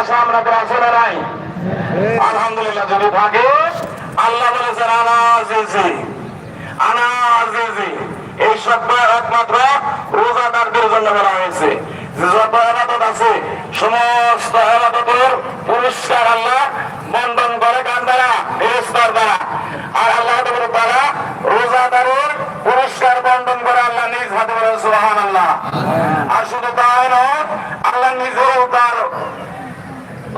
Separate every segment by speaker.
Speaker 1: আশা আমাদের আছে না নাই। আলহামদুলিল্লাহ, যদি থাকে, আল্লাহ বলেছেন আনাজিজি আনাজিজি। এই শব্দ একমাত্র রোজাদারদের জন্য বলা হয়েছে। যত এবাদত আছে, সমস্ত এবাদতের পুরস্কার আল্লাহ বন্টন করে কার দ্বারা? ফেরেশতার দ্বারা। আর আল্লাহ তারা রোজাদারের পুরস্কার বন্টন করে আল্লাহ নিজ হাতে বলেন সুবহান আল্লাহ আর শুধু তাই নয় আল্লাহ নিজেও তার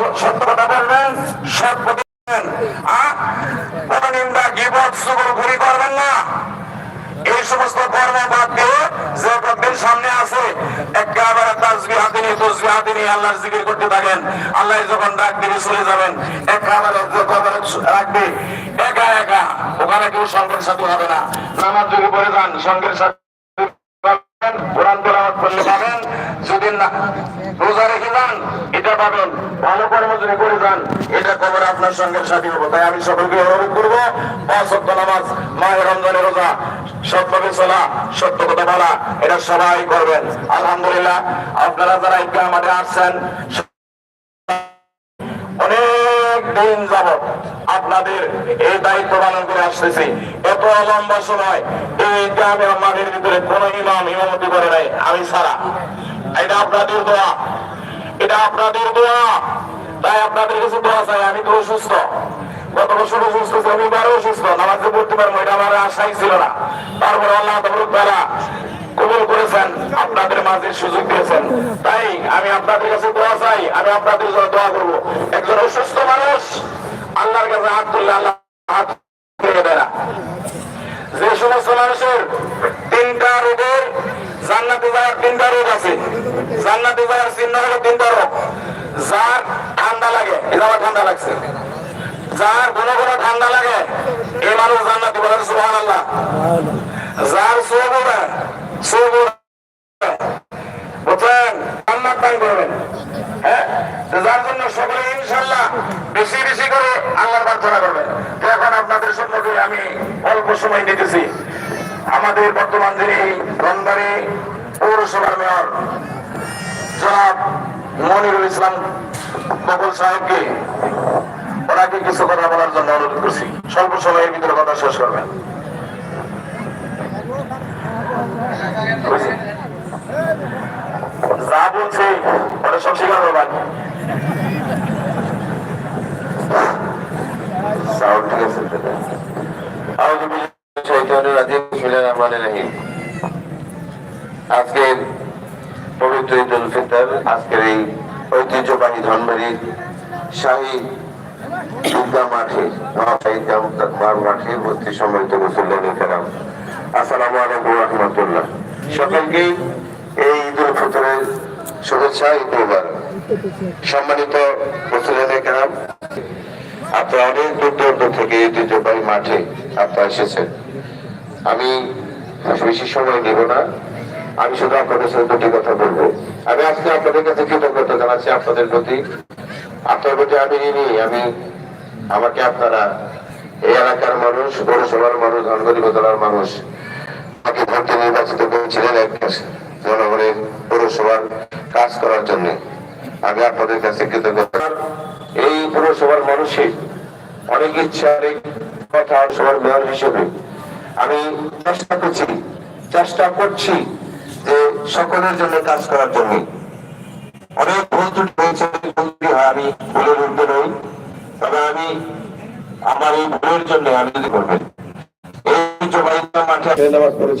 Speaker 1: সত্য কথা বলবেন সৎ চলবেন। আহ? পরনিন্দা গীবত চুগলখড়ি করবেন না এই সমস্ত কর্ম বাদ দিয়ে যে কতদিন সামনে আছে একেবারে তাজবি হাতে নিয়ে তসবি হাতে নিয়ে আল্লাহর জিকির করতে থাকেন আল্লাহ যখন ডাক দিবে চলে যাবেন একেবারে রাখবে একা একা ওখানে কেউ সঙ্গের সাথে হবে না নামাজ যদি পড়ে যান সঙ্গের সাথে কোরআন তেলাওয়াত করলে পাবেন যদি না রোজা রেখে যান, এটা পাবেন। ভালো করে যান, এটা খবর আপনার সঙ্গে সাথী হব। তাই আমি সকলকে অনুরোধ করব নামাজ মায়ের রমজানের রোজা চলা, সত্য কথা বলা, এটা সবাই করবেন। আলহামদুলিল্লাহ, আপনারা যারা আসছেন, অনেক দিন যাবত আপনাদের এই দায়িত্ব পালন করে আসতেছি। এত লম্বা সময় এই গ্রামে আমাদের ভিতরে কোন ইমাম ইমামতি করে নাই, আমি ছাড়া। এটা আপনাদের দোয়া। এটা আপনাদের দোয়া। তাই আপনাদের কাছে দোয়া চাই, আমি তো অসুস্থ। গত বছর অসুস্থ ছিলাম, এবারও অসুস্থ। নামাজে পড়তে পারব এটা আমার আশাই ছিল না। তারপরে আল্লাহ তারা কবুল করেছেন, আপনাদের মাঝে সুযোগ দিয়েছেন। তাই আমি আপনাদের কাছে দোয়া চাই, আমি আপনাদের জন্য দোয়া করব। একজন অসুস্থ মানুষ, আল্লাহর কাছে হাত তুললে আল্লাহ হাত তুলে দেয় না যে সমস্ত মানুষের তিনটা রোগের জান্নাতে তিনটা রোগ আছে। জান্নাতে যাওয়ার চিহ্ন হলো তিনটা রোগ। যার ঠান্ডা লাগে, এটা ঠান্ডা লাগছে। যার কোনো কোনো ঠান্ডা লাগে, এই মানুষ জান্নাতে বলেন সুহান আল্লাহ যার উড়ে উড়ে বুঝলেন? জান্নাত দান করবেন। হ্যাঁ? যার জন্য সকলে ইনশাল্লাহ বেশি বেশি করে আল্লাহর প্রার্থনা করবেন। এখন আপনাদের আমি অল্প সময় নিতেছি। আমাদের বর্তমান যিনি রন্দারি পৌরসভার মেয়র জনাব মনিরুল ইসলাম বকুল সাহেবকে ওনাকে কিছু কথা বলার জন্য অনুরোধ করছি। স্বল্প সময়ের ভিতরে কথা শেষ করবেন? যা বলছে সব স্বীকার
Speaker 2: ঠিক আছে আউযু বিল্লাহি মিনাশ শাইতানির রাজিম আজকের পবিত্র ঈদ আজকের এই ঐতিহ্যবাহী ধনবাড়ির শাহী ঈদগাহ মাঠে মহাশা ঈদগাহ মাঠে উপস্থিত সম্মানিত মুসল্লান কেরাম। আসসালামু আলাইকুম রহমতুল্লাহ। সকলকেই এই ঈদ উল ফিতরের শুভেচ্ছা, ঈদ মুবারক। সম্মানিত মুসল্লান কেরাম, আপনারা অনেক দূর দূরান্ত থেকে ঐতিহ্যবাহী মাঠে আপনারা এসেছেন। আমি বেশি সময় নেব না। আমি শুধু আপনাদের সাথে দুটি কথা বলব। আমি আজকে আপনাদের কাছে কৃতজ্ঞতা জানাচ্ছি আপনাদের প্রতি। আপনার প্রতি আমি ঋণী, আমি আমাকে আপনারা এই এলাকার মানুষ, পৌরসভার মানুষ ধনগরি উপজেলার মানুষ, আমাকে ভোটে নির্বাচিত করেছিলেন এক জনগণের পৌরসভার কাজ করার জন্য। আমি আপনাদের কাছে কৃতজ্ঞতা এই পৌরসভার মানুষের অনেক ইচ্ছা, অনেক কথা সবার মেয়র হিসেবে আমি চেষ্টা করছি চেষ্টা করছি সকলের জন্য কাজ করার জন্য। অনেক ভুল ত্রুটি হয়েছে হয়, আমি ভুলের উঠবে নই তবে আমি আমার এই ভুলের জন্য আমি যদি করবেন এই জবাই মাঠে নামাজ পড়েছি